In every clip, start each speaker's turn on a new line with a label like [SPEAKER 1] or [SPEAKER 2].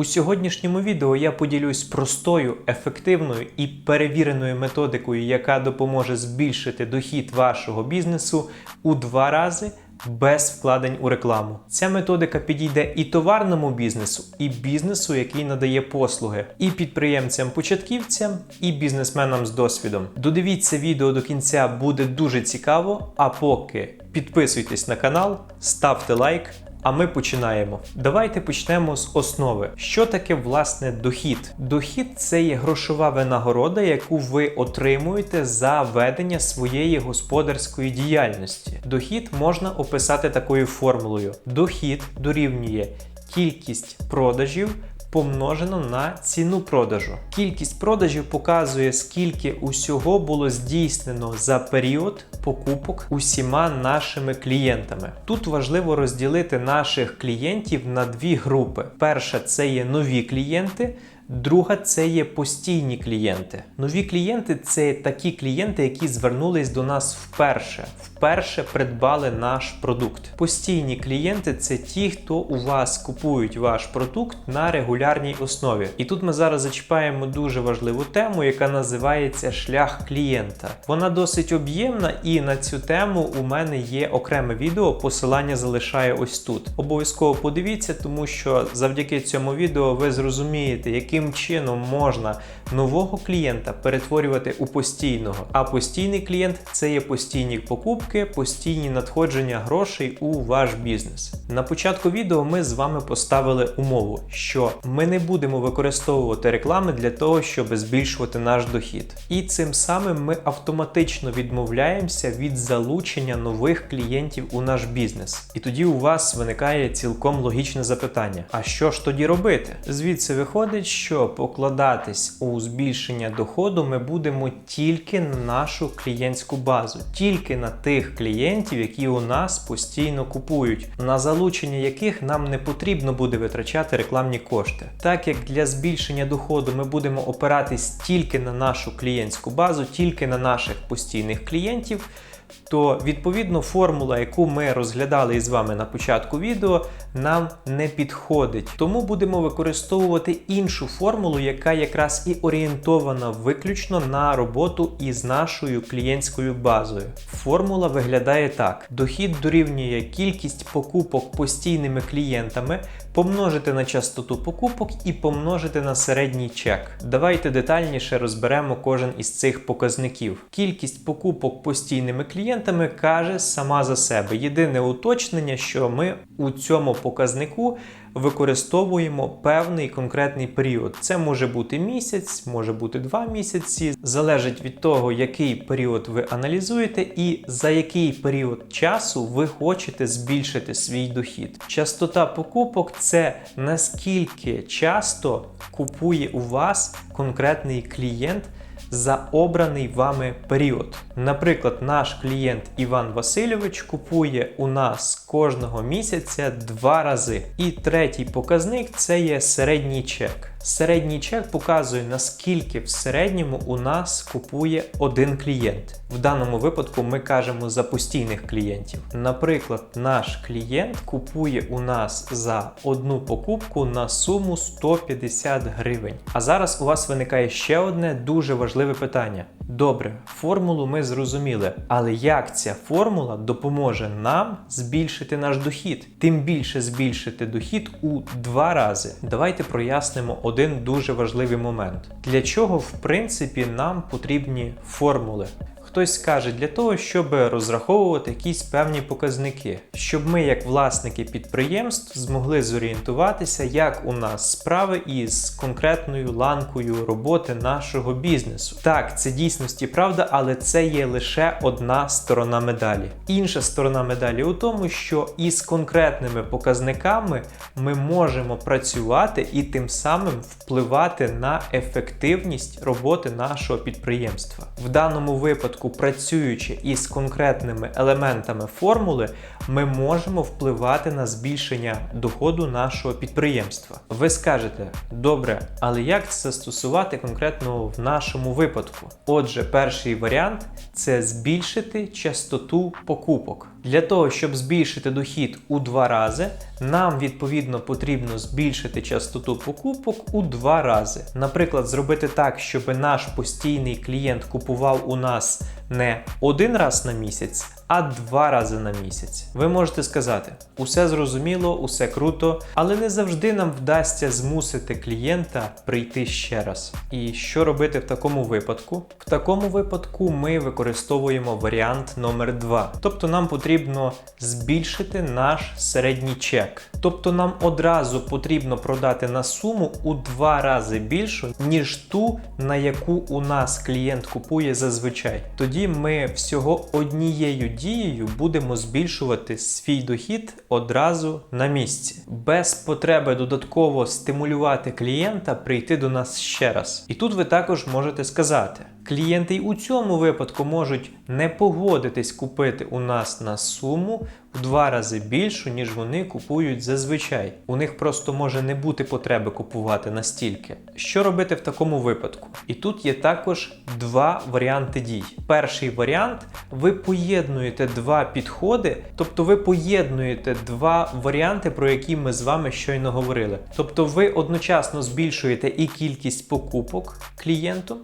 [SPEAKER 1] У сьогоднішньому відео я поділюсь простою, ефективною і перевіреною методикою, яка допоможе збільшити дохід вашого бізнесу у два рази. Без вкладень у рекламу. Ця методика підійде і товарному бізнесу, і бізнесу, який надає послуги, і підприємцям-початківцям, і бізнесменам з досвідом. Додивіться відео до кінця, буде дуже цікаво. А поки підписуйтесь на канал, ставте лайк. А ми починаємо. Давайте почнемо з основи. Що таке власне дохід? Дохід це є грошова винагорода, яку ви отримуєте за ведення своєї господарської діяльності. Дохід можна описати такою формулою: дохід дорівнює кількість продажів. Помножено на ціну продажу. Кількість продажів показує, скільки усього було здійснено за період покупок усіма нашими клієнтами. Тут важливо розділити наших клієнтів на дві групи: перша це є нові клієнти. Друга це є постійні клієнти. Нові клієнти це такі клієнти, які звернулись до нас вперше, вперше придбали наш продукт. Постійні клієнти це ті, хто у вас купують ваш продукт на регулярній основі. І тут ми зараз зачіпаємо дуже важливу тему, яка називається шлях клієнта. Вона досить об'ємна, і на цю тему у мене є окреме відео. Посилання залишаю ось тут. Обов'язково подивіться, тому що завдяки цьому відео ви зрозумієте, яким яким чином можна нового клієнта перетворювати у постійного. А постійний клієнт це є постійні покупки, постійні надходження грошей у ваш бізнес. На початку відео ми з вами поставили умову, що ми не будемо використовувати реклами для того, щоб збільшувати наш дохід. І цим самим ми автоматично відмовляємося від залучення нових клієнтів у наш бізнес. І тоді у вас виникає цілком логічне запитання: а що ж тоді робити? Звідси виходить, що що покладатись у збільшення доходу ми будемо тільки на нашу клієнтську базу, тільки на тих клієнтів, які у нас постійно купують, на залучення яких нам не потрібно буде витрачати рекламні кошти. Так як для збільшення доходу ми будемо опиратись тільки на нашу клієнтську базу, тільки на наших постійних клієнтів то відповідно формула, яку ми розглядали із вами на початку відео, нам не підходить. Тому будемо використовувати іншу формулу, яка якраз і орієнтована виключно на роботу із нашою клієнтською базою. Формула виглядає так: дохід дорівнює кількість покупок постійними клієнтами, помножити на частоту покупок і помножити на середній чек. Давайте детальніше розберемо кожен із цих показників. Кількість покупок постійними клієнтами клієнтами каже сама за себе. Єдине уточнення, що ми у цьому показнику використовуємо певний конкретний період. Це може бути місяць, може бути два місяці. Залежить від того, який період ви аналізуєте, і за який період часу ви хочете збільшити свій дохід. Частота покупок це наскільки часто купує у вас конкретний клієнт за обраний вами період. Наприклад, наш клієнт Іван Васильович купує у нас кожного місяця два рази. І третій показник це є середній чек. Середній чек показує, наскільки в середньому у нас купує один клієнт. В даному випадку ми кажемо за постійних клієнтів. Наприклад, наш клієнт купує у нас за одну покупку на суму 150 гривень. А зараз у вас виникає ще одне дуже важливе питання. Добре, формулу ми зрозуміли, але як ця формула допоможе нам збільшити наш дохід? Тим більше збільшити дохід у два рази. Давайте прояснимо один дуже важливий момент. Для чого, в принципі, нам потрібні формули? Хтось скаже для того, щоб розраховувати якісь певні показники, щоб ми, як власники підприємств, змогли зорієнтуватися, як у нас справи із конкретною ланкою роботи нашого бізнесу. Так, це дійсності правда, але це є лише одна сторона медалі. Інша сторона медалі у тому, що із конкретними показниками ми можемо працювати і тим самим впливати на ефективність роботи нашого підприємства. В даному випадку випадку, працюючи із конкретними елементами формули, ми можемо впливати на збільшення доходу нашого підприємства. Ви скажете, добре, але як це застосувати конкретно в нашому випадку? Отже, перший варіант це збільшити частоту покупок. Для того, щоб збільшити дохід у два рази, нам відповідно потрібно збільшити частоту покупок у два рази. Наприклад, зробити так, щоб наш постійний клієнт купував у нас не один раз на місяць, а два рази на місяць. Ви можете сказати, усе зрозуміло, усе круто, але не завжди нам вдасться змусити клієнта прийти ще раз. І що робити в такому випадку? В такому випадку ми використовуємо варіант номер 2. Тобто нам потрібно збільшити наш середній чек. Тобто нам одразу потрібно продати на суму у два рази більшу, ніж ту, на яку у нас клієнт купує зазвичай. Тоді ми всього однією дією будемо збільшувати свій дохід одразу на місці, без потреби додатково стимулювати клієнта прийти до нас ще раз. І тут ви також можете сказати. Клієнти й у цьому випадку можуть не погодитись купити у нас на суму в два рази більшу, ніж вони купують зазвичай. У них просто може не бути потреби купувати настільки. Що робити в такому випадку? І тут є також два варіанти дій. Перший варіант ви поєднуєте два підходи, тобто ви поєднуєте два варіанти, про які ми з вами щойно говорили. Тобто ви одночасно збільшуєте і кількість покупок клієнтом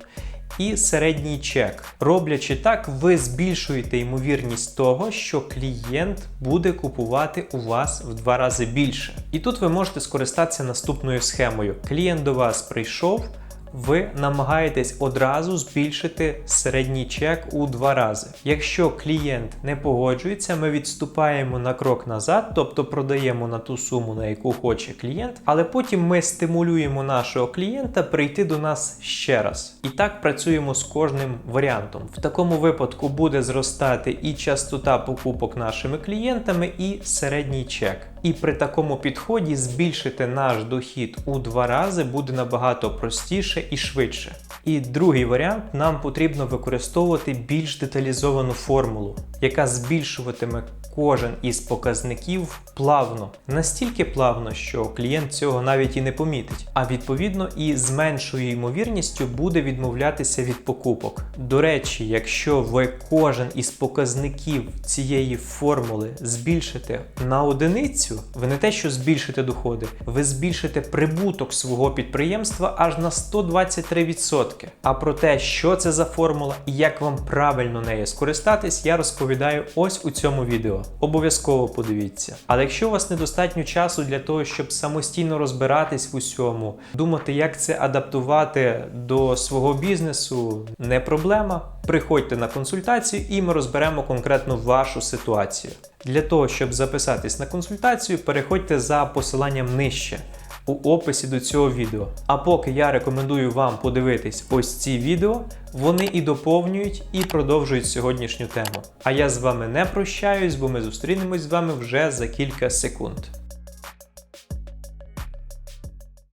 [SPEAKER 1] і середній чек. Роблячи так, ви збільшуєте ймовірність того, що клієнт буде купувати у вас в два рази більше. І тут ви можете скористатися наступною схемою. Клієнт до вас прийшов. Ви намагаєтесь одразу збільшити середній чек у два рази. Якщо клієнт не погоджується, ми відступаємо на крок назад, тобто продаємо на ту суму, на яку хоче клієнт, але потім ми стимулюємо нашого клієнта прийти до нас ще раз. І так працюємо з кожним варіантом. В такому випадку буде зростати і частота покупок нашими клієнтами, і середній чек. І при такому підході збільшити наш дохід у два рази буде набагато простіше і швидше. І другий варіант нам потрібно використовувати більш деталізовану формулу, яка збільшуватиме кожен із показників плавно, настільки плавно, що клієнт цього навіть і не помітить, а відповідно і з меншою ймовірністю буде відмовлятися від покупок. До речі, якщо ви кожен із показників цієї формули збільшите на одиницю, ви не те, що збільшите доходи, ви збільшите прибуток свого підприємства аж на 123%. А про те, що це за формула і як вам правильно нею скористатись, я розповідаю ось у цьому відео. Обов'язково подивіться. Але якщо у вас недостатньо часу для того, щоб самостійно розбиратись в усьому, думати, як це адаптувати до свого бізнесу, не проблема. Приходьте на консультацію і ми розберемо конкретно вашу ситуацію. Для того, щоб записатись на консультацію, переходьте за посиланням нижче у описі до цього відео. А поки я рекомендую вам подивитись ось ці відео, вони і доповнюють, і продовжують сьогоднішню тему. А я з вами не прощаюсь, бо ми зустрінемось з вами вже за кілька секунд.